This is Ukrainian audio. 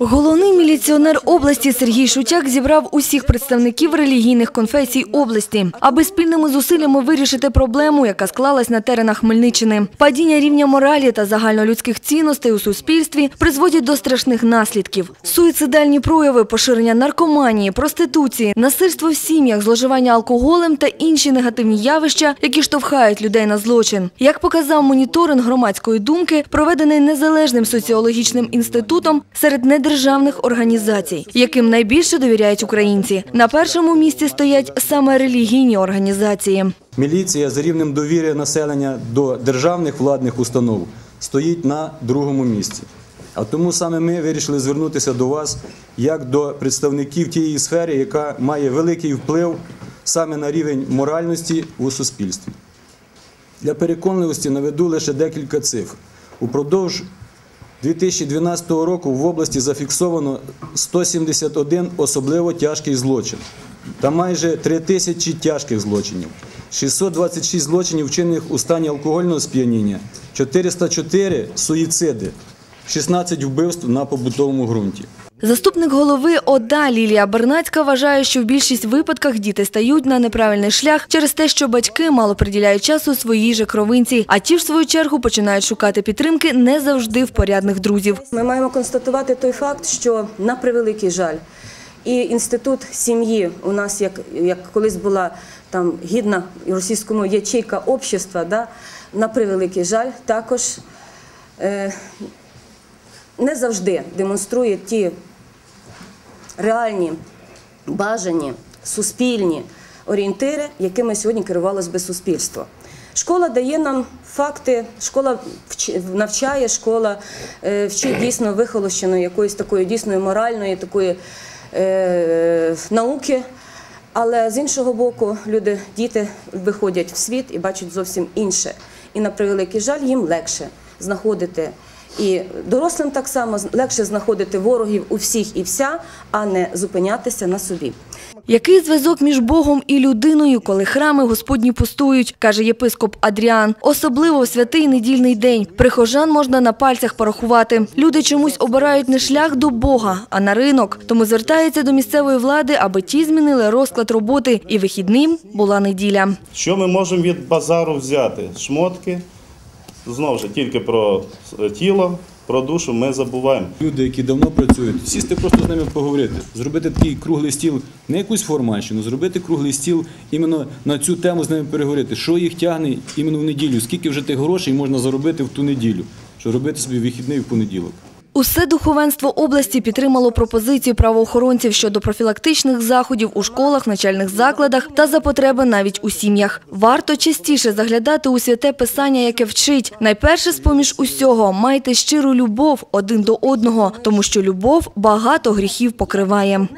Головний міліціонер області Сергій Шутяк зібрав усіх представників релігійних конфесій області, аби спільними зусиллями вирішити проблему, яка склалась на теренах Хмельниччини. Падіння рівня моралі та загальнолюдських цінностей у суспільстві призводять до страшних наслідків: суїцидальні прояви, поширення наркоманії, проституції, насильство в сім'ях, зловживання алкоголем та інші негативні явища, які штовхають людей на злочин. Як показав моніторинг громадської думки, проведений незалежним соціологічним інститутом серед недержавних організацій, яким найбільше довіряють українці. На першому місці стоять саме релігійні організації. Міліція за рівнем довіри населення до державних владних установ стоїть на другому місці. А тому саме ми вирішили звернутися до вас як до представників тієї сфери, яка має великий вплив саме на рівень моральності у суспільстві. Для переконливості наведу лише декілька цифр. Упродовж 2012 року в області зафіксовано 171 особливо тяжкий злочин та майже 3 тисячі тяжких злочинів, 626 злочинів вчинених у стані алкогольного сп'яніння, 404 суїциди, 16 вбивств на побутовому ґрунті. Заступник голови ОДА Лілія Бернацька вважає, що в більшість випадках діти стають на неправильний шлях через те, що батьки мало приділяють часу своїй же кровинці, а ті, в свою чергу, починають шукати підтримки не завжди в порядних друзів. Ми маємо констатувати той факт, що на превеликий жаль, і інститут сім'ї у нас, як, як колись була там гідна російському ячейка общества, да, на превеликий жаль, також е, не завжди демонструє ті реальні, бажані, суспільні орієнтири, якими сьогодні керувалось би суспільство. Школа дає нам факти, школа вч- навчає, школа е, вчить дійсно вихолощеної якоїсь такої дійсної моральної такої е, науки. Але з іншого боку, люди, діти виходять в світ і бачать зовсім інше. І на превеликий жаль, їм легше знаходити. І дорослим так само легше знаходити ворогів у всіх і вся, а не зупинятися на собі. Який зв'язок між Богом і людиною, коли храми Господні пустують, каже єпископ Адріан. Особливо в святий недільний день. Прихожан можна на пальцях порахувати. Люди чомусь обирають не шлях до Бога, а на ринок. Тому звертаються до місцевої влади, аби ті змінили розклад роботи, і вихідним була неділя. Що ми можемо від базару взяти? Шмотки, знову ж тільки про е, тіло, про душу ми забуваємо. Люди, які давно працюють, сісти просто з ними поговорити, зробити такий круглий стіл, не якусь формальщину, зробити круглий стіл іменно на цю тему з ними переговорити, що їх тягне іменно в неділю, скільки вже тих грошей можна заробити в ту неділю, що робити собі вихідний в понеділок. Усе духовенство області підтримало пропозиції правоохоронців щодо профілактичних заходів у школах, начальних закладах та за потреби навіть у сім'ях. Варто частіше заглядати у святе писання, яке вчить. Найперше з-поміж усього майте щиру любов один до одного, тому що любов багато гріхів покриває.